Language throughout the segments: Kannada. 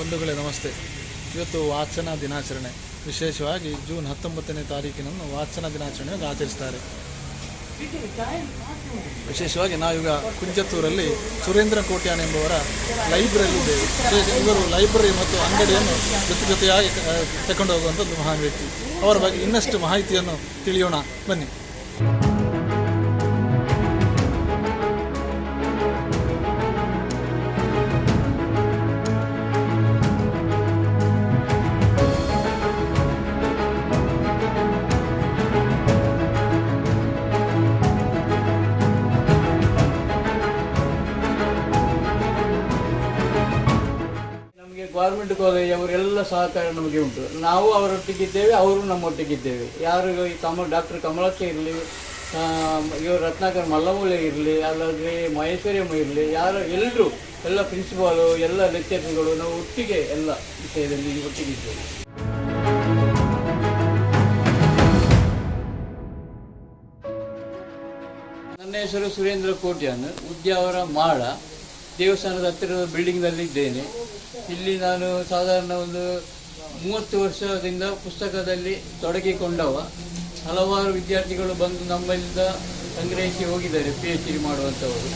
ಬಂಧುಗಳೇ ನಮಸ್ತೆ. ಇವತ್ತು ವಾಚನ ದಿನಾಚರಣೆ. ವಿಶೇಷವಾಗಿ ಜೂನ್ ಹತ್ತೊಂಬತ್ತನೇ ತಾರೀಕಿನನ್ನು ವಾಚನ ದಿನಾಚರಣೆಯಾಗಿ ಆಚರಿಸ್ತಾರೆ. ವಿಶೇಷವಾಗಿ ನಾವೀಗ ಕುಂಜತ್ತೂರಲ್ಲಿ ಸುರೇಂದ್ರ ಕೋಟ್ಯಾನ್ ಎಂಬುವರ ಲೈಬ್ರರಿ ಇದ್ದೇವೆ ಇವರು ಲೈಬ್ರರಿ ಮತ್ತು ಅಂಗಡಿಯನ್ನು ಜೊತೆ ಜೊತೆಯಾಗಿ ತಗೊಂಡು ಹೋಗುವಂಥದ್ದು ಮಹಾನ್ ವ್ಯಕ್ತಿ. ಅವರ ಬಗ್ಗೆ ಇನ್ನಷ್ಟು ಮಾಹಿತಿಯನ್ನು ತಿಳಿಯೋಣ. ಬನ್ನಿ. ಗೌರ್ಮೆಂಟ್ ಕಾಲೇಜ್ ಅವರೆಲ್ಲ ಸಹಕಾರ ನಮಗೆ ಉಂಟು. ನಾವು ಅವರೊಟ್ಟಿಗಿದ್ದೇವೆ, ಅವರು ನಮ್ಮೊಟ್ಟಿಗಿದ್ದೇವೆ. ಯಾರು ಈ ತಮ್ಮ ಡಾಕ್ಟರ್ ಕಮಲಕ್ಕೆ ಇರಲಿ ಇವರು ರತ್ನಾಕರ್ ಮಲ್ಲಮೂಲೆ ಇರಲಿ, ಅಲ್ಲದ್ರೆ ಮಹೇಶ್ವರಿಯಮ್ಮ ಇರಲಿ, ಯಾರು ಎಲ್ಲರೂ ಎಲ್ಲ ಪ್ರಿನ್ಸಿಪಾಲು ಎಲ್ಲ ಲೆಕ್ಚರ್ಸ್ಗಳು ನಾವು ಒಟ್ಟಿಗೆ ಎಲ್ಲ ವಿಷಯದಲ್ಲಿ ಒಟ್ಟಿಗಿದ್ದೇವೆ. ನನ್ನ ಹೆಸರು ಸುರೇಂದ್ರ ಕೋಟ್ಯಾನ್. ಉದ್ಯಾವರ ಮಾಡ ದೇವಸ್ಥಾನದ ಹತ್ತಿರದ ಬಿಲ್ಡಿಂಗ್ನಲ್ಲಿ ಇದ್ದೇನೆ ಇಲ್ಲಿ ನಾನು ಸಾಧಾರಣ ಒಂದು ಮೂವತ್ತು ವರ್ಷದಿಂದ ಪುಸ್ತಕದಲ್ಲಿ ತೊಡಗಿಕೊಂಡವ. ಹಲವಾರು ವಿದ್ಯಾರ್ಥಿಗಳು ಬಂದು ನಮ್ಮಲ್ಲಿಂದ ಸಂಗ್ರಹಿಸಿ ಹೋಗಿದ್ದಾರೆ ಪಿ ಎಚ್ ಡಿ ಮಾಡುವಂಥವರು.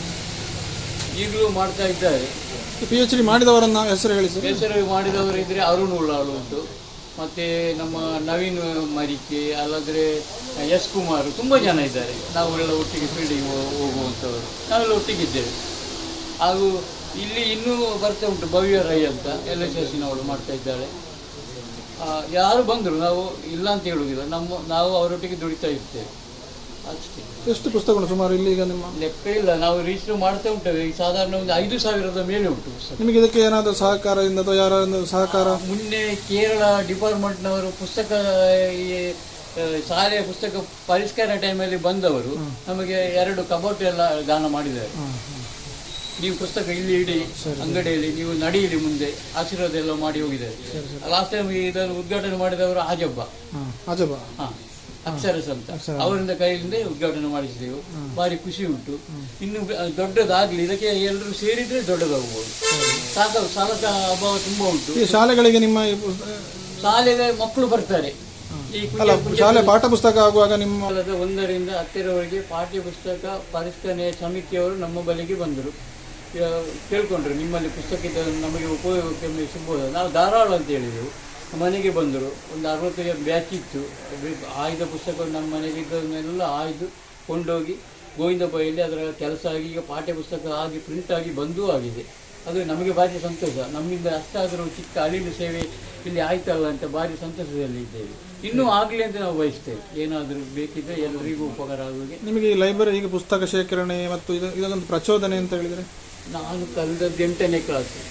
ಈಗಲೂ ಮಾಡ್ತಾ ಇದ್ದಾರೆ. ಪಿ ಎಚ್ ಡಿ ಮಾಡಿದವರನ್ನ ಹೆಸರು ಹೇಳಿ ಸರ್. ಹೆಸರು ಮಾಡಿದವರು ಇದ್ದರೆ ಅರುಣ್ ಉಳ್ಳಾಳು ಉಂಟು. ಮತ್ತು ನಮ್ಮ ನವೀನ್ ಮರಿಕೆ ಅಲ್ಲದ್ರೆ ಎಸ್ ಕುಮಾರ್ ತುಂಬ ಜನ ಇದ್ದಾರೆ. ನಾವೆಲ್ಲ ಒಟ್ಟಿಗೆ ಫೀಲ್ಡಿಗೆ ಹೋಗುವಂಥವರು. ನಾವೆಲ್ಲ ಒಟ್ಟಿಗಿದ್ದೇವೆ. ಹಾಗೂ ಇಲ್ಲಿ ಇನ್ನೂ ಬರ್ತಾ ಉಂಟು ಭವ್ಯ ರೈ ಅಂತ ಎಲ್ ಎಸ್ ಎಸ್ಸಿನವಳು ಮಾಡ್ತಾ ಇದ್ದಾಳೆ. ಯಾರು ಬಂದರು ನಾವು ಇಲ್ಲ ಅಂತ ಹೇಳುವುದಿಲ್ಲ. ನಮ್ಮ ನಾವು ಅವರೊಟ್ಟಿಗೆ ದುಡಿತಾ ಇರ್ತೇವೆ. ಅಷ್ಟೇ. ಎಷ್ಟು ಪುಸ್ತಕಗಳು ಸುಮಾರು ಇಲ್ಲಿ ಈಗ ನಿಮ್ಮ? ಲೆಕ್ಕ ಇಲ್ಲ. ನಾವು ರಿಜಿಸ್ಟರ್ ಮಾಡ್ತಾ ಉಂಟೇವೆ. ಈಗ ಸಾಧಾರಣ ಒಂದು ಐದು ಸಾವಿರದ ಮೇಲೆ ಉಂಟು ಪುಸ್ತಕ. ನಿಮಗೆ ಇದಕ್ಕೆ ಏನಾದರೂ ಸಹಕಾರದಿಂದ ಅಥವಾ ಯಾರ ಸಹಕಾರ? ಮುನ್ನೆ ಕೇರಳ ಡಿಪಾರ್ಟ್ಮೆಂಟ್ನವರು ಪುಸ್ತಕ ಶಾಲೆಯ ಪುಸ್ತಕ ಪರಿಷ್ಕಾರ ಟೈಮಲ್ಲಿ ಬಂದವರು. ನಮಗೆ ಎರಡು ಕಬೋಟ್ ಎಲ್ಲ ದಾನ ಮಾಡಿದ್ದಾರೆ. ನೀವು ಪುಸ್ತಕ ಇಲ್ಲಿ ಇಡಿ ಅಂಗಡಿಯಲ್ಲಿ ನೀವು ನಡೆಯಿರಿ ಮುಂದೆ. ಆಶೀರ್ವಾದ ಎಲ್ಲ ಮಾಡಿ ಹೋಗಿದ್ದಾರೆ ಲಾಸ್ಟ್ ಟೈಮ್ ಇದನ್ನು ಉದ್ಘಾಟನೆ ಮಾಡಿದವರು ಹಾಜಬ್ಬ. ಹಾಂ ಅಕ್ಷರಸ್ ಅಂತ. ಅವರಿಂದ ಕೈಯಿಂದ ಉದ್ಘಾಟನೆ ಮಾಡಿಸಿದೆವು. ಭಾರಿ ಖುಷಿ ಉಂಟು. ಇನ್ನು ದೊಡ್ಡದಾಗ್ಲಿ ಇದಕ್ಕೆ ಎಲ್ಲರೂ ಸೇರಿದ್ರೆ ದೊಡ್ಡದಾಗಬಹುದು ಸಾಕ ಸಾಲಕ ಅಭಾವ ತುಂಬಾ ಉಂಟು. ಈ ಶಾಲೆಗಳಿಗೆ ನಿಮ್ಮ ಶಾಲೆಗೆ ಮಕ್ಕಳು ಬರ್ತಾರೆ. ಶಾಲೆ ಪಾಠ ಪುಸ್ತಕ ಆಗುವಾಗ ನಿಮ್ಮ ಒಂದರಿಂದ ಹತ್ತಿರವರೆಗೆ ಪಾಠ್ಯ ಪುಸ್ತಕ ಪರಿಷ್ಕರಣೆ ಸಮಿತಿಯವರು ನಮ್ಮ ಬಳಿಗೆ ಬಂದರು. ಕೇಳ್ಕೊಂಡ್ರು. ನಿಮ್ಮಲ್ಲಿ ಪುಸ್ತಕ ಇದ್ದ ನಮಗೆ ಉಪಯೋಗಕ್ಕೆ ಸಿಗ್ಬೋದು? ನಾವು ಧಾರಾಳ ಅಂತ ಹೇಳಿದೆವು. ಮನೆಗೆ ಬಂದರು. ಒಂದು ಅರವತ್ತೈದು ಬ್ಯಾಚ್ ಇತ್ತು. ಆಯ್ದ ಪುಸ್ತಕ ನಮ್ಮ ಮನೆಗೆ ಇದ್ದನ್ನೆಲ್ಲ ಆಯ್ದು ಕೊಂಡೋಗಿ ಗೋವಿಂದ ಬೈಯಲ್ಲಿ ಅದರ ಕೆಲಸ ಆಗಿ ಈಗ ಪಾಠ್ಯ ಪುಸ್ತಕ ಆಗಿ ಪ್ರಿಂಟ್ ಆಗಿ ಬಂದೂ ಆಗಿದೆ. ಅದು ನಮಗೆ ಭಾರಿ ಸಂತೋಷ. ನಮ್ಮಿಂದ ಅಷ್ಟಾದರೂ ಚಿಕ್ಕ ಅಳಿಲು ಸೇವೆ ಇಲ್ಲಿ ಆಯ್ತಲ್ಲ ಅಂತ ಭಾರಿ ಸಂತೋಷದಲ್ಲಿ ಇದ್ದೇವೆ. ಇನ್ನೂ ಆಗಲಿ ಅಂತ ನಾವು ಬಯಸ್ತೇವೆ. ಏನಾದರೂ ಬೇಕಿದ್ರೆ ಎಲ್ಲರಿಗೂ ಉಪಕಾರ ಆಗುವಾಗೆ ನಿಮಗೆ ಈ ಲೈಬ್ರರಿ ಈಗ ಪುಸ್ತಕ ಶೇಖರಣೆ ಮತ್ತು ಇದು ಇದೊಂದು ಪ್ರಚೋದನೆ ಅಂತ ಹೇಳಿದರೆ? ನಾನು ಕಲಿದದ್ದು ಎಂಟನೇ ಕ್ಲಾಸು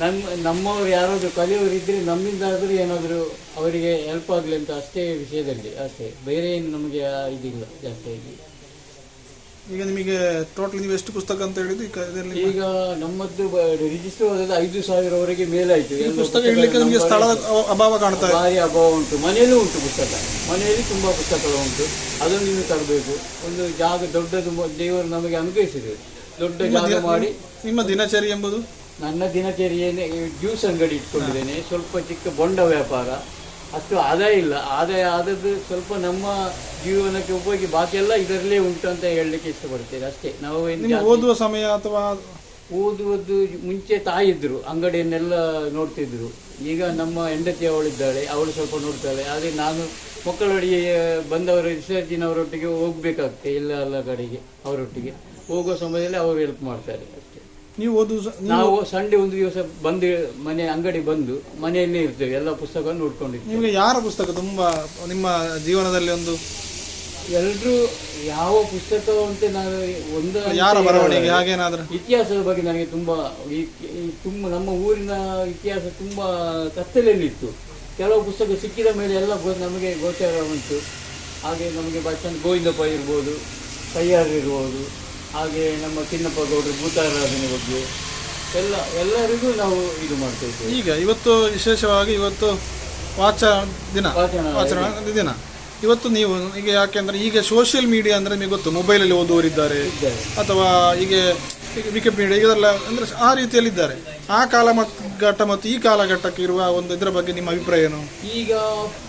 ನಮ್ಮ ನಮ್ಮವರು ಯಾರಾದರೂ ಕಲಿಯೋರು ಇದ್ದರೆ ನಮ್ಮಿಂದಾದರೂ ಏನಾದರೂ ಅವರಿಗೆ ಹೆಲ್ಪ್ ಆಗಲಿ ಅಂತ ಅಷ್ಟೇ ವಿಷಯದಲ್ಲಿ ಅಷ್ಟೇ. ಬೇರೆ ಏನು ನಮಗೆ ಇದಿಲ್ಲ ಜಾಸ್ತಿಯಾಗಿ ಈಗ ನಿಮಗೆ ಟೋಟಲ್ ನೀವು ಎಷ್ಟು ಪುಸ್ತಕ ಅಂತ ಹೇಳಿದ್ದು? ಈಗ ಇದರಲ್ಲಿ ಈಗ ನಮ್ಮದ್ದು ರಿಜಿಸ್ಟರ್ ಹೋದಲ್ಲಿ ಐದು ಸಾವಿರವರೆಗೆ ಮೇಲಾಯಿತು. ಪುಸ್ತಕ ಹೇಳಲಿಕ್ಕೆ ನಮಗೆ ಸ್ಥಳದ ಅಭಾವ ಕಾಣ್ತಾ ಇದೆ. ಭಾರಿ ಅಭಾವ ಉಂಟು. ಮನೆಯಲ್ಲೂ ಉಂಟು ಪುಸ್ತಕ. ಮನೆಯಲ್ಲಿ ತುಂಬ ಪುಸ್ತಕಗಳು ಉಂಟು. ಅದನ್ನು ನೀವು ತರಬೇಕು. ಒಂದು ಜಾಗ ದೊಡ್ಡದು ದೇವರು ನಮಗೆ ಅನುಗ್ರಹಿಸಿದೆ. ದೊಡ್ಡ ಜಾಗ ಮಾಡಿ. ನಿಮ್ಮ ದಿನಚರಿ ಎಂಬುದು? ನನ್ನ ದಿನಚರಿಯೇನೆ ಜ್ಯೂಸ್ ಅಂಗಡಿ ಇಟ್ಕೊಂಡಿದ್ದೇನೆ. ಸ್ವಲ್ಪ ಚಿಕ್ಕ ಬೊಂಡ ವ್ಯಾಪಾರ. ಅಷ್ಟು ಆದಾಯ ಇಲ್ಲ. ಆದಾಯ ಆದದ್ದು ಸ್ವಲ್ಪ ನಮ್ಮ ಜೀವನಕ್ಕೆ ಉಪಯೋಗಿ. ಬಾಕಿ ಎಲ್ಲ ಇದರಲ್ಲೇ ಉಂಟು ಅಂತ ಹೇಳಲಿಕ್ಕೆ ಇಷ್ಟಪಡ್ತೇನೆ ಅಷ್ಟೇ. ನಾವು ಓದುವ ಸಮಯ ಅಥವಾ ಓದುವುದು ಮುಂಚೆ ತಾಯಿದ್ರು. ಅಂಗಡಿಯನ್ನೆಲ್ಲ ನೋಡ್ತಿದ್ರು. ಈಗ ನಮ್ಮ ಹೆಂಡತಿ ಅವಳಿದ್ದಾಳೆ. ಅವಳು ಸ್ವಲ್ಪ ನೋಡ್ತಾಳೆ. ಆದರೆ ನಾನು ಮಕ್ಕಳೊಡಿಗೆ ಬಂದವರ ರಿಸರ್ಚಿನವರೊಟ್ಟಿಗೆ ಹೋಗ್ಬೇಕಾಗ್ತದೆ. ಎಲ್ಲ ಎಲ್ಲ ಕಡೆಗೆ ಅವರೊಟ್ಟಿಗೆ. ಹೋಗುವ ಸಮಯದಲ್ಲಿ ಅವರು ಹೆಲ್ಪ್ ಮಾಡ್ತಾರೆ ಅಷ್ಟೇ. ನೀವು ಓದು ನಾವು ಸಂಡೆ ಒಂದು ದಿವಸ ಬಂದು ಮನೆ ಅಂಗಡಿ ಬಂದು ಮನೆಯಲ್ಲೇ ಇರ್ತೇವೆ ಎಲ್ಲ ಪುಸ್ತಕ ನೋಡ್ಕೊಂಡಿರ್ತೇವೆ. ನಿಮಗೆ ಯಾರ ಪುಸ್ತಕ ತುಂಬಾ ನಿಮ್ಮ ಜೀವನದಲ್ಲಿ ಒಂದು? ಎಲ್ಲರೂ ಯಾವ ಪುಸ್ತಕ ಅಂತ ನಾನು ಒಂದು ಯಾರ ಬರವಣಿಗೆ ಹಾಗೇನಾದ್ರೂ? ಇತಿಹಾಸದ ಬಗ್ಗೆ ನನಗೆ ತುಂಬಾ ಈ ತುಂಬ ನಮ್ಮ ಊರಿನ ಇತಿಹಾಸ ತುಂಬಾ ಕತ್ತಲೆಯಲ್ಲಿತ್ತು. ಕೆಲವು ಪುಸ್ತಕ ಸಿಕ್ಕಿದ ಮೇಲೆ ಎಲ್ಲ ನಮಗೆ ಗೋಚರ ಉಂಟು ಹಾಗೆ ನಮಗೆ ಬಚ್ಚನ್ ಗೋವಿಂದಪ್ಪ ಇರ್ಬೋದು ಕೈಯಾರ್ ಇರ್ಬೋದು. ಹಾಗೆ ನಮ್ಮ ಚಿನ್ನಪ್ಪ ಗೌಡರು ಭೂತಾರಾಧನೆ ಬಗ್ಗೆ ಎಲ್ಲ ಎಲ್ಲರಿಗೂ ನಾವು ಇದು ಮಾಡ್ತೇವೆ ಇದ್ದೇವೆ. ಈಗ ಇವತ್ತು ವಿಶೇಷವಾಗಿ ಇವತ್ತು ವಾಚ ದಿನ. ವಾಚನ ವಾಚನ ದಿನ. ಇವತ್ತು ನೀವು ಈಗ ಯಾಕೆಂದ್ರೆ ಈಗ ಸೋಷಿಯಲ್ ಮೀಡಿಯಾ ಅಂದ್ರೆ ನಿಮಗೆ ಗೊತ್ತು ಮೊಬೈಲಲ್ಲಿ ಓದುವರಿದ್ದಾರೆ ಇದ್ದಾರೆ. ಅಥವಾ ಹೀಗೆ ಈಗ ವಿಕಿಪೀಡಿಯಾ ಇದೆಲ್ಲ ಅಂದರೆ ಆ ರೀತಿಯಲ್ಲಿ ಇದ್ದಾರೆ. ಆ ಕಾಲ ಮತ್ತು ಘಟ್ಟ ಮತ್ತು ಈ ಕಾಲಘಟ್ಟಕ್ಕೆ ಇರುವ ಒಂದು ಇದರ ಬಗ್ಗೆ ನಿಮ್ಮ ಅಭಿಪ್ರಾಯ ಏನು? ಈಗ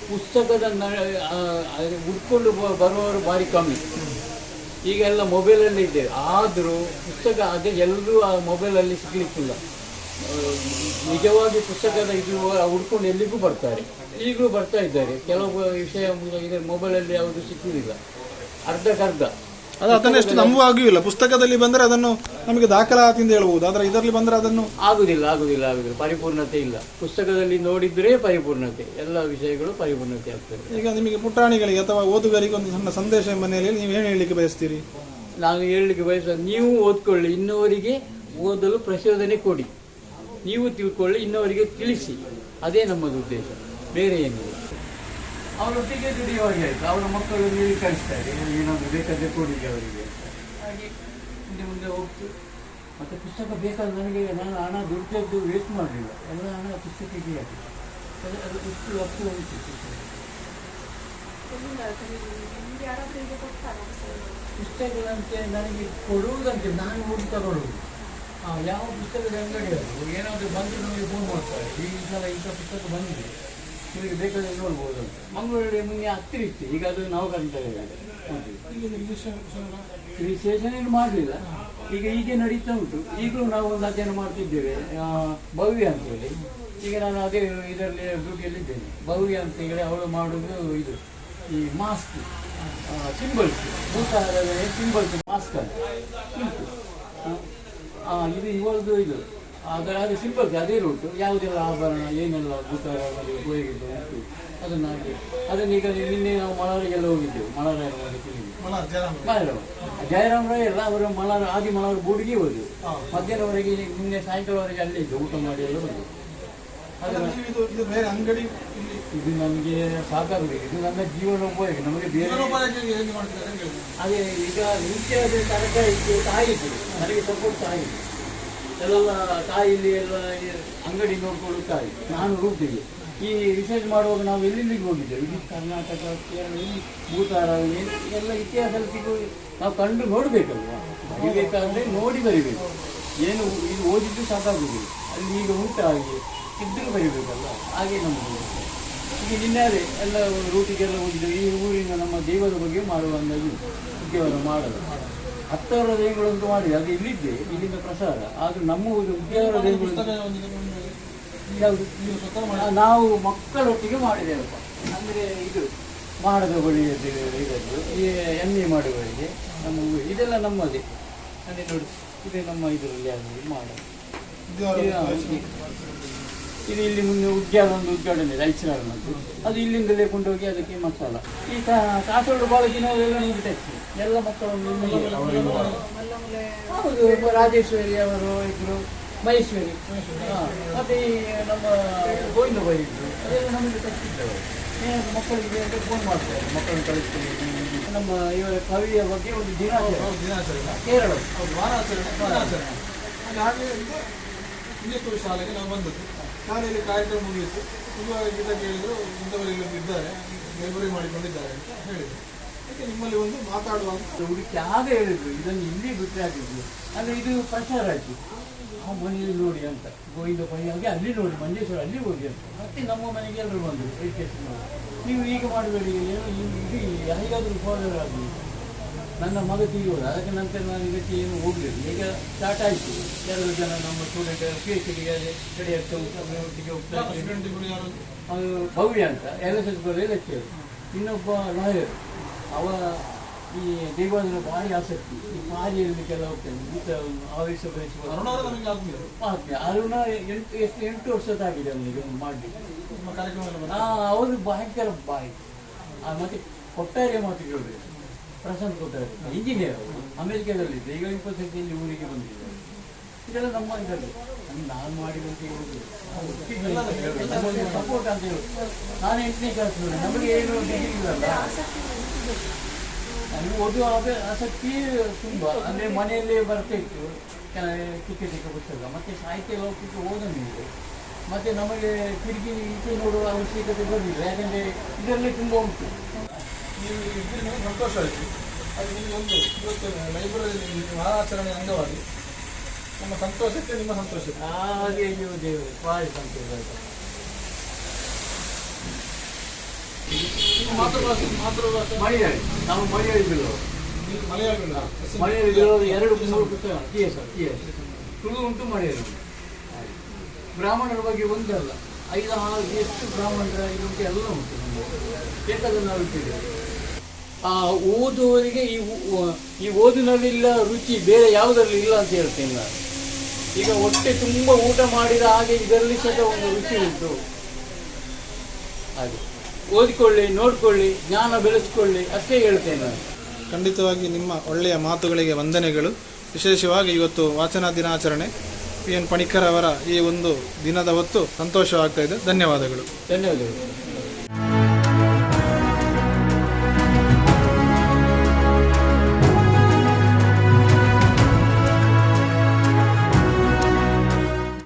ಪುಸ್ತಕದ ನ- ಆ, ಅದು ಹುಡ್ಕೊಂಡು ಬ- ಬರುವವರು ಭಾರಿ ಕಮ್ಮಿ. ಈಗ ಎಲ್ಲ ಮೊಬೈಲಲ್ಲಿ ಇದೆ. ಆದರೂ ಪುಸ್ತಕ ಅದೇ ಎಲ್ಲರೂ ಆ ಮೊಬೈಲಲ್ಲಿ ಸಿಗ್ಲಿಕ್ಕಿಲ್ಲ. ನಿಜವಾಗಿ ಪುಸ್ತಕದ ಇದು ಹುಡ್ಕೊಂಡು ಎಲ್ಲಿಗೂ ಬರ್ತಾರೆ. ಈಗಲೂ ಬರ್ತಾ ಇದ್ದಾರೆ. ಕೆಲವು ವಿಷಯ ಇದೆ ಮೊಬೈಲಲ್ಲಿ ಯಾವುದು ಸಿಕ್ಕುವುದಿಲ್ಲ ಅರ್ಧಕ್ಕರ್ಧ. ಅದು ಅದನ್ನೆಷ್ಟು ನಮಗೂ ಇಲ್ಲ. ಪುಸ್ತಕದಲ್ಲಿ ಬಂದರೆ ಅದನ್ನು ನಮಗೆ ದಾಖಲಾತಿ ಅಂತ ಹೇಳ್ಬೋದು ಆದರೆ ಇದರಲ್ಲಿ ಬಂದರೆ ಅದನ್ನು ಆಗುದಿಲ್ಲ ಆಗುದಿಲ್ಲ ಆಗುದಿಲ್ಲ. ಪರಿಪೂರ್ಣತೆ ಇಲ್ಲ. ಪುಸ್ತಕದಲ್ಲಿ ನೋಡಿದ್ರೆ ಪರಿಪೂರ್ಣತೆ. ಎಲ್ಲ ವಿಷಯಗಳು ಪರಿಪೂರ್ಣತೆ ಆಗ್ತದೆ. ಈಗ ನಿಮಗೆ ಪುಟಾಣಿಗಳಿಗೆ ಅಥವಾ ಓದುಗರಿಗೆ ಒಂದು ಸಣ್ಣ ಸಂದೇಶ ಮನೆಯಲ್ಲಿ ನೀವು ಏನು ಹೇಳಲಿಕ್ಕೆ ಬಯಸ್ತೀರಿ? ನಾನು ಹೇಳಲಿಕ್ಕೆ ಬಯಸ ನೀವು ಓದ್ಕೊಳ್ಳಿ ಇನ್ನವರಿಗೆ ಓದಲು ಪ್ರಚೋದನೆ ಕೊಡಿ. ನೀವು ತಿಳ್ಕೊಳ್ಳಿ ಇನ್ನವರಿಗೆ ತಿಳಿಸಿ. ಅದೇ ನಮ್ಮದು ಉದ್ದೇಶ. ಬೇರೆ ಏನಿಲ್ಲ. ಅವರೊಟ್ಟಿಗೆ ದುಡಿಯುವಾಗ ಆಯ್ತು. ಅವರ ಮಕ್ಕಳು ನೀರು ಕಳಿಸ್ತಾರೆ ಏನಾದರೂ ಬೇಕಾದರೆ ಕೊಡಿ ಅವರಿಗೆ. ಹಾಗೆ ಮುಂದೆ ಮುಂದೆ ಹೋಗ್ತು. ಮತ್ತು ಪುಸ್ತಕ ಬೇಕಾದ ನನಗೆ ನಾನು ಹಣ ದುಡ್ಡದ್ದು ವೇಸ್ಟ್ ಮಾಡಲಿಲ್ಲ. ಎಲ್ಲ ಹಣ ಪುಸ್ತಕಕ್ಕೆ ಹಾಕಿ. ಅದು ಅದು ಇಷ್ಟು ಹತ್ತು ಉಂಟು ಪುಸ್ತಕದಂತೆ ಪುಸ್ತಕಗಳಂತೆ ನನಗೆ ಕೊಡುವುದಂತೆ ನಾನು ಹೋಗಿ ತಗೊಳ್ಳುವುದು ಆ, ಯಾವ ಪುಸ್ತಕದ ಅಂಗಡಿ ಅದು ಏನಾದರೂ ಬಂದು ನಮಗೆ ಫೋನ್ ಮಾಡ್ತಾರೆ. ಈ ಸಲ ಇಂಥ ಪುಸ್ತಕ ಬಂದಿದೆ. ನಿಮಗೆ ಬೇಕಾದ್ರೆ ನೋಡ್ಬೋದು ಮಂಗಳೂರಿಗೆ ಮುಂದೆ ಹತ್ತಿರ ಇತ್ತು. ಈಗ ಅದು ನಾವು ಕಂಡ್ತಾರೆ ರಿಜಿಸ್ಟ್ರೇಷನ್ ಏನು ಮಾಡಲಿಲ್ಲ. ಈಗ ಹೀಗೆ ನಡೀತಾ ಉಂಟು. ಈಗಲೂ ನಾವು ಒಂದು ಅಧ್ಯಯನ ಮಾಡ್ತಿದ್ದೇವೆ. ಭವ್ಯ ಅಂತೇಳಿ ಈಗ ನಾನು ಅದೇ ಇದರಲ್ಲಿ ಡ್ಯೂಟಿಯಲ್ಲಿದ್ದೇನೆ ಭವ್ಯ ಅಂತ ಹೇಳಿ ಅವಳು ಮಾಡೋದು ಇದು. ಈ ಮಾಸ್ಕ್ ಸಿಂಬಲ್ಸ್ ಭೂತಾರದ ಸಿಂಬಲ್ಸ್ ಮಾಸ್ಕ್ ಅಂತ. ಉಂಟು ಇದು ಇವಳದು ಇದು. ಅದರ ಅದು ಸಿಂಪಲ್ ಅದೇ ಉಂಟು ಯಾವುದೆಲ್ಲ ಆಭರಣ ಏನೆಲ್ಲ ಭೂತಾರದಲ್ಲಿ ಉಪಯೋಗಿದ್ದು ಉಂಟು. ಅದನ್ನು ಹಾಗೆ ಅದನ್ನ ಈಗ ನಿನ್ನೆ ನಾವು ಮಳವರಿಗೆಲ್ಲ ಹೋಗಿದ್ದೆವು ಮಳರಾಮ ಜಯರಾಮ್ ರಾಯ್. ಎಲ್ಲ ಅವರ ಮಲಾರ ಆದಿ ಮಲಾರ ಬೂಡಿಗೆ ಹೋದೆವು ಮಧ್ಯಾಹ್ನವರೆಗೆ ನಿನ್ನೆ ಸಾಯಂಕಾಲವರೆಗೆ ಅಲ್ಲೇ ಇದ್ದು ಊಟ ಮಾಡಿ ಎಲ್ಲ ಬಂದೆವು ಇದು ನಮಗೆ ಸಾಕಾಗುದಿಲ್ಲ. ಇದು ನನ್ನ ಜೀವನೋಪಾಯ ನಮಗೆ ಬೇರೆ. ಅದೇ ಈಗ ಮುಂಚೆ ತರಕಾರಿ ತಾಯಿ ನನಗೆ ಸಪೋರ್ಟ್ ತಾಯಿ ಇತ್ತು. ಎಲ್ಲ ತಾಯಿ ಇಲ್ಲಿ ಎಲ್ಲ ಅಂಗಡಿ ನೋಡ್ಕೊಳ್ಳೋ ತಾಯಿ, ನಾನು ರೂಟಿಗೆ ಈ ರಿಸರ್ಚ್ ಮಾಡುವಾಗ ನಾವು ಎಲ್ಲೆಲ್ಲಿಗೆ ಹೋಗಿದ್ದೇವೆ? ಇಡೀ ಕರ್ನಾಟಕ, ಕೇರಳ ಭೂತಾರ ಎಲ್ಲ ಇತಿಹಾಸದಲ್ಲಿ ಸಿಗೋ ನಾವು ಕಂಡು ನೋಡಬೇಕಲ್ವಾ? ಬರಿಬೇಕಾದ್ರೆ ನೋಡಿ ಬರಿಬೇಕು. ಏನು ಇದು ಓದಿದ್ದು ಸಾಕಾಗುದಿಲ್ಲ ಅಲ್ಲಿ ಈಗ ಉಂಟು ಹಾಗೆ. ಇದ್ದರೂ ಬರಿಬೇಕಲ್ಲ. ಹಾಗೆ ನಮ್ಮ ಈಗ ನಿನ್ನೆ ಎಲ್ಲ ರೂಟಿಗೆಲ್ಲ ಹೋಗಿದ್ದೇವೆ ಈ ಊರಿನ ನಮ್ಮ ದೇವರ ಬಗ್ಗೆ ಮಾಡುವ ಅಂದಾಜು ಉದ್ಯೋಗ ಮಾಡಲು ಹತ್ತಾರು ಅಂತ ಮಾಡಿ ಅದು ಇಲ್ಲಿದ್ದೆ ಇಲ್ಲಿಂದ ಪ್ರಸಾರ. ಆದರೂ ನಮ್ಮ ಊರು ಯಾವುದು? ನಾವು ಮಕ್ಕಳೊಟ್ಟಿಗೆ ಮಾಡಿದೇವಪ್ಪ ಅಂದರೆ ಇದು ಮಾಡದ ಬಳಿಯದ್ದು ಇದದ್ದು ಈ ಎಮ್ಮೆ ಮಾಡುವವರಿಗೆ ನಮ್ಮ ಊರು. ಇದೆಲ್ಲ ನಮ್ಮದೇ. ಅಂದ್ರೆ ನೋಡಿ ಇದೇ ನಮ್ಮ ಇದರಲ್ಲಿ ಆಗಲಿ ಮಾಡೋದು. ಇದು ಇಲ್ಲಿ ಮುಂದೆ ಉದ್ಯಾನ ಒಂದು ಉದ್ಯಾನ ಇದೆ ಐಚ್ನಾರ್ನದ್ದು ಅದು ಇಲ್ಲಿಂದಲೇ ಕೊಂಡೋಗಿ ಅದಕ್ಕೆ ಮಸಾಲ. ಈ ಕಾಸರಗೋಡು ಬಾಲಕಿನವರೆಲ್ಲ ನಮಗೆ ಟೆಕ್ಸ್ ಎಲ್ಲ ಮಕ್ಕಳನ್ನು ರಾಜೇಶ್ವರಿ ಅವರು ಇದ್ರು ಮಹೇಶ್ವರಿ. ಮತ್ತೆ ಈ ನಮ್ಮ ಗೋವಿಂದ ಬೈ ಇದ್ರು. ಅದೆಲ್ಲ ನಮಗೆ ಟೆಕ್ಸಿದ್ದವರು ಮಕ್ಕಳಿಗೆ ಅಂತ ಫೋನ್ ಮಾಡ್ತಾರೆ. ಮಕ್ಕಳನ್ನು ಕಳಿಸ್ತೀವಿ ನಮ್ಮ ಇವರ ಕವಿಯ ಬಗ್ಗೆ ಒಂದು ದಿನಾಚರಣೆ. ಕೇರಳ. ವಾರಾಚರಣೆ. ವಾರಾಚರಣೆ. ಹಾಗೆ ಇದು ಶಾಲೆಗೆ ನಾವು ಬಂದದ್ದು. ಶಾಲೆಯಲ್ಲಿ ಕಾರ್ಯಕ್ರಮ ಮುಗಿಯಿತು. ತುಂಬ ಗಿಡ ಕೇಳಿದರು ಇಲ್ಲಿ ಇದ್ದಾರೆ ಲೈಬ್ರರಿ ಮಾಡಿಕೊಂಡಿದ್ದಾರೆ ಅಂತ ಹೇಳಿದ್ರು. ಅದಕ್ಕೆ ನಿಮ್ಮಲ್ಲಿ ಒಂದು ಮಾತಾಡುವಂತ ಹುಡುಕಿ ಆಗ ಹೇಳಿದ್ರು, ಇದನ್ನು ಇಲ್ಲಿ ಬಿಟ್ಟರೆ ಹಾಕಿದ್ರು ಅಂದ್ರೆ ಇದು ಪ್ರಚಾರ ಆಯಿತು. ಆ ಮನೆಯಲ್ಲಿ ನೋಡಿ ಅಂತ. ಗೋವಿಂದ ಪೈ ಹಾಗೆ ಅಲ್ಲಿ ನೋಡಿ, ಮಂಜೇಶ್ವರ ಅಲ್ಲಿ ಹೋಗಿ ಅಂತ. ಮತ್ತೆ ನಮ್ಮ ಮನೆಗೆ ಎಲ್ಲರೂ ಬಂದರು ಎಜುಕೇಶನ್ ಮಾಡಿ. ನೀವು ಈಗ ಮಾಡಬೇಡಿ ಏನು, ಇದು ಹೇಗಾದರೂ ಫಾಲೋವರ್ ಆಗಲಿ. ನನ್ನ ಮಗ ತೀರೋದು ಅದಕ್ಕೆ ನಂತರ ನಾನು ಇದಕ್ಕೆ ಏನು ಹೋಗಲಿಲ್ಲ. ಈಗ ಸ್ಟಾರ್ಟ್ ಆಯಿತು. ಕೆಲವು ಜನ ನಮ್ಮ ಸ್ಟೂಡೆಂಟ್ ಪಿ ಎಚ್ ಡಿಗೆ ಸ್ಟಡಿ ಆಗ್ತಾ ಅವ್ರ ಒಟ್ಟಿಗೆ ಅದು ಭವ್ಯ ಅಂತ ಎಲ್ ಎಸ್ ಎಸ್ ಬರೋ ಲೆಕ್ಚರ್ ಇನ್ನೊಬ್ಬ ಲಾಯರ್ ಅವ ಈ ದೇವಾಲಯ ಭಾರಿ ಆಸಕ್ತಿ. ಈ ಪಾರಿಯಲ್ಲಿಗೆಲ್ಲ ಹೋಗ್ತಾನೆ. ಗೀತ ಆವೇಶ ಬಯಸುವ ಅರುಣವರು ನಮಗೆ ಆತ್ಮೀಯರು ಆತ್ಮೀಯ. ಅರುಣ ಎಂಟು ಎಷ್ಟು ಎಂಟು ವರ್ಷದಾಗಿದೆ ಅವನಿಗೆ ಒಂದು ಮಾಡಿ ನಿಮ್ಮ ಕಾರ್ಯಕ್ರಮ ಎಲ್ಲ ಬಂದ ಅವರು ಭಯಂಕರ ಬಾಯಿ ಮತ್ತೆ ಕೊಟ್ಟಾರೆ ಮಾತು ಕೇಳಿದ್ರೆ ಪ್ರಶಾಂತ್ ಕೊಟ್ಟಾರೆ ಇಂಜಿನಿಯರ್ ಅಮೆರಿಕದಲ್ಲಿದ್ದೆ ಈಗ ಇಪ್ಪತ್ತಕ್ಕೆ ಇಲ್ಲಿ ಊರಿಗೆ ಬಂದಿದ್ದಾರೆ. ಇದೆಲ್ಲ ನಮ್ಮ ಇದರಲ್ಲಿ. ನಾನು ಮಾಡಿದಂತ ಹೇಳುದು ಸಪೋರ್ಟ್ ಅಂತ ಹೇಳುದು ನಾನು ಎಂಟನೇ ಕ್ಲಾಸ್ ನಮಗೆ ಏನು ಡಿಗ್ರಿ ಇಲ್ಲಲ್ಲ ಅದು ಓದುವ ಆಸಕ್ತಿ ತುಂಬ. ಅಂದರೆ ಮನೆಯಲ್ಲೇ ಬರ್ತಾ ಇತ್ತು ಚಿಕ್ಕ ಚಿಕ್ಕ ಪುಸ್ತಕ ಮತ್ತು ಸಾಹಿತ್ಯ ಲೌಕಿಕ ನೀವು ಮತ್ತು ನಮಗೆ ತಿರುಗಿ ಇಟ್ಟು ನೋಡುವ ಅವಶ್ಯಕತೆ ಬರಲಿಲ್ಲ ಯಾಕಂದರೆ ಇದರಲ್ಲಿ ತುಂಬ ಉಂಟು. ನೀವು ಇದ್ದರೆ ನಮಗೆ ಸಂತೋಷ ಆಯಿತು. ಅದು ನಿಮಗೆ ಒಂದು ಇವತ್ತು ಲೈಬ್ರರಿ ವಾರಾಚರಣೆ ಅಂಗವಾಗಿ ನಮ್ಮ ಸಂತೋಷಕ್ಕೆ ನಿಮ್ಮ ಸಂತೋಷ ಹಾಗೆ ನೀವು ದೇವರು ಭಾರಿ ಸಂತೋಷ ಆಯಿತು ನಿಮ್ಮ ಮಾತೃಭಾಷೆ ಮಾತೃಭಾಷೆ. ಮಲಯಾಳಿ ನಾವು ಮಳೆಯಾಗಿಲ್ಲ ಮಳೆಯಾಗಿಲ್ಲ ನೀವು ಮಲಯಾಳವಿಲ್ಲ ಮಲಯಾಳಿ ಬೀಳುವ ಎರಡು ಮೂರು ಪುಸ್ತಕ T S T S Tulu ಉಂಟು ಮಲಯಾಳಿ ಉಂಟು ಬ್ರಾಹ್ಮಣರ ಬಗ್ಗೆ ಒಂದಲ್ಲ. ಐದು ಆರು ಎಷ್ಟು ಬ್ರಾಹ್ಮಣರ ಇರುವಂತೆ ಎಲ್ಲ ಉಂಟು ಬೇಕಾದನ್ನು ನಾವು ಇಟ್ಟಿದ್ದೇವೆ. ಆ, ಓದುವವರಿಗೆ ಈ ಈ ಓದಿನಲ್ಲಿಲ್ಲ ರುಚಿ ಬೇರೆ ಯಾವುದರಲ್ಲಿ ಇಲ್ಲ ಅಂತ ಹೇಳ್ತೇನೆ ನಾನು. ಈಗ ಹೊಟ್ಟೆ ತುಂಬ ಊಟ ಮಾಡಿದ ಹಾಗೆ ಇದರಲ್ಲಿ ಸಹ ಒಂದು ರುಚಿ ಉಂಟು. ಹಾಗೆ. ಓದಿಕೊಳ್ಳಿ, ನೋಡಿಕೊಳ್ಳಿ, ಜ್ಞಾನ ಬೆಳೆಸ್ಕೊಳ್ಳಿ, ಅಷ್ಟೇ ಹೇಳ್ತೇನೆ ನಾನು. ಖಂಡಿತವಾಗಿ ನಿಮ್ಮ ಒಳ್ಳೆಯ ಮಾತುಗಳಿಗೆ ವಂದನೆಗಳು. ವಿಶೇಷವಾಗಿ ಇವತ್ತು ವಾಚನ ದಿನಾಚರಣೆ. ಪಿ ಎನ್ ಪಣಿಕರ್ ಅವರ ಈ ಒಂದು ದಿನದ ಹೊತ್ತು ಸಂತೋಷವಾಗ್ತಾ ಇದೆ. ಧನ್ಯವಾದಗಳು. ಧನ್ಯವಾದಗಳು.